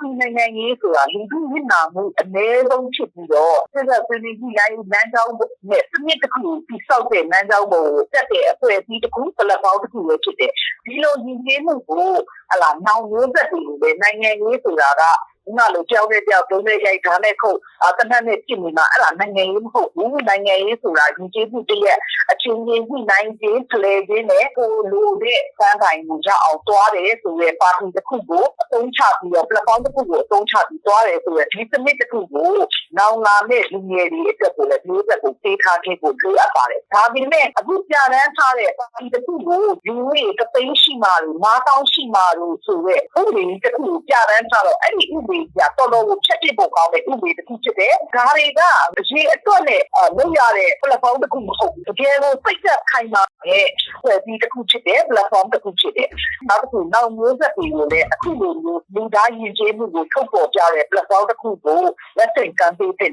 တီနိုင်ငံရေးဆိုတာလူထုမျက်နှာမှုအနည်းဆုံးဖြစ်ပြီးတော့ဆက်ဆက်ဆွေးနွေးညှိနှိုင်းလမ်းကြောင်းနဲ့စနစ်တစ်ခုကိုတိဆောက်တဲ့လမ်းကြောင်းပေါ်ကိုတက်တဲ့အဖွဲ့အစည်းတစ်ခုပလက်ဖောင်းတစ်ခုပဲဖြစ်တယ်ဒီလိုညီကျေးမှုကိုဟလာနောင်ရိုးသက်တွေကိုပဲနိုင်ငံရေးဆိုတာကဒီမှာလို့ကြောက်တဲ့ကြောက်တုံးတဲ့ရိုက်ဓာတ်နဲ့ခုတ်အတနက်နဲ့ပြင်နေမှာအဲ့ဒါနိုင်ငံရေးမဟုတ်ဘူးနိုင်ငံရေးဆိုတာညီကျေးမှုတရက်အ ချင်းချင်းညှိနှိုင်းခြင်းဖလှယ်ခြင်းနဲ့ကိုလိုတဲ့စမ်းတိုင်းကိုရအောင်တွားတယ်ဆိုရဲပါတီတစ်ခုကိုအသုံးချပြီးတော့ platform တစ်ခုကိုအသုံးချပြီးတွားတယ်ဆိုရဲဒီစနစ်တစ်ခုကိုနောင်လာမယ့်လူငယ်တွေအတွက်ကိုလည်းမျိုးဆက်ကိုပေးထားခြင်းကိုလိုအပ်ပါတယ်ဒါပေမဲ့အခုပြရန်ထားတဲ့ပါတီတစ်ခုကိုလူတွေတသိန်းရှိမှလို့9000ရှိမှလို့ဆိုရဲဥပဒေတစ်ခုပြရန်ထားတော့အဲ့ဒီဥပဒေကတော်တော်ကိုဖြတ်ပြဖို့ကောင်းတဲ့ဥပဒေတစ်ခုဖြစ်တယ်ဒါတွေကအရေးအတွက်နဲ့လုပ်ရတဲ့ platform တစ်ခုမဟုတ်ဘူးတကယ်ကိုစိတ်သက်ခိုင်မာတဲ့ဖွဲ့စည်းတစ်ခုဖြစ်တယ် platform တစ်ခုဖြစ်တယ်နောက်တစ်ခုနောက်မျိုးဆက်တွေကိုလည်းအခုလိုမျိုးလူသားယဉ်ကျေးမှုကိုထုတ်ပေါ်ပြတဲ့ platform တစ်ခုကိုလက်ဆင့်ကမ်းပေးတဲ့